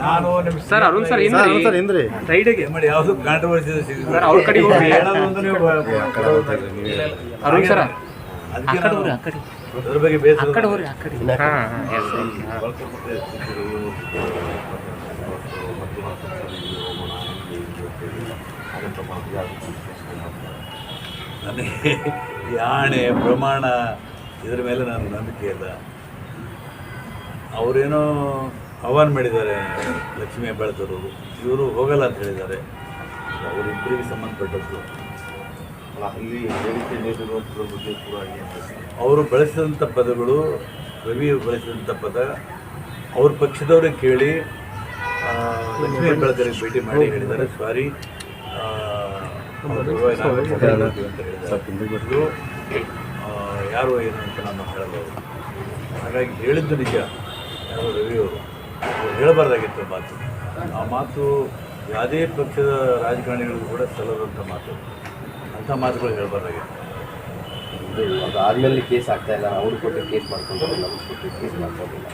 ನಾನು ನಿಮ್ sir Arun sir sir ಹಿಂದ್ರಿ. ಸರ್ ಹಿಂದ್ರಿ. ಸೈಡ್ಗೆ ಮಾಡಿ ಯಾವುದು ಕಾಂಟ್ರವರ್ಸಿ ಸರ್ ಅವ್ರ ಕಡೆ ಹೋಗ್ರಿ. ಹೇಳೋದು ಅಂದ್ರೆ ನೀವು ಅರುಣ್ ಸರ್ ಅದಕ್ಕೆ ನಾನು ಅದ್ರ ಬಗ್ಗೆ ಬೇಸರ ಹಾ ಹಾ ಎಸ್ ನನಗೆ ಈ ಆಣೆ ಪ್ರಮಾಣ ಇದರ ಮೇಲೆ ನಾನು ನಂಬಿಕೆ ಇಲ್ಲ. ಅವರೇನೋ ಆಹ್ವಾನ ಮಾಡಿದ್ದಾರೆ ಲಕ್ಷ್ಮೀ ಹೆಬ್ಬಾಳ್ಕರ್ ಅವರು. ಇವರು ಹೋಗಲ್ಲ ಅಂತ ಹೇಳಿದ್ದಾರೆ. ಅವರಿಬ್ಬರಿಗೆ ಸಂಬಂಧಪಟ್ಟದ್ದು. ಅಲ್ಲಿ ಹೇಳಿಕೆ ನೀಡಿರುವಂಥದ್ರ ಬಗ್ಗೆ ಕೂಡ ಅವರು ಬಳಸಿದಂಥ ಪದಗಳು ರವಿ ಬಳಸಿದಂಥ ಪದ ಅವ್ರ ಪಕ್ಷದವರೇ ಕೇಳಿ ಲಕ್ಷ್ಮಿ ಹೆಬ್ಬಾಳ್ಕರಿಗೆ ಭೇಟಿ ಮಾಡಿ ಹೇಳಿದ್ದಾರೆ. ಸಾರಿ ಯಾರು ಏನು ಅಂತ ನಾನು ಹೇಳಬಹುದು ಹಾಗಾಗಿ ಹೇಳಿದ್ದು ನಿಜ. ಯಾರು ರವಿಯವರು ಹೇಳಬಾರ್ದಾಗಿತ್ತು ಮಾತು. ಆ ಮಾತು ಯಾವುದೇ ಪಕ್ಷದ ರಾಜಕಾರಣಿಗಳಿಗೂ ಕೂಡ ಸಲ್ಲದಂಥ ಮಾತು. ಅಂಥ ಮಾತುಗಳು ಹೇಳಬಾರ್ದಾಗಿತ್ತು. ಅದು ಆದ್ಮೇಲೆ ಕೇಸ್ ಆಗ್ತಾ ಇಲ್ಲ. ಅವ್ರು ಕೊಟ್ಟು ಕೇಸ್ ಮಾಡ್ಕೊಂಡಿಲ್ಲ ಕೊಟ್ಟು ಕೇಸ್ ಮಾಡ್ಕೊಂಡಿಲ್ಲ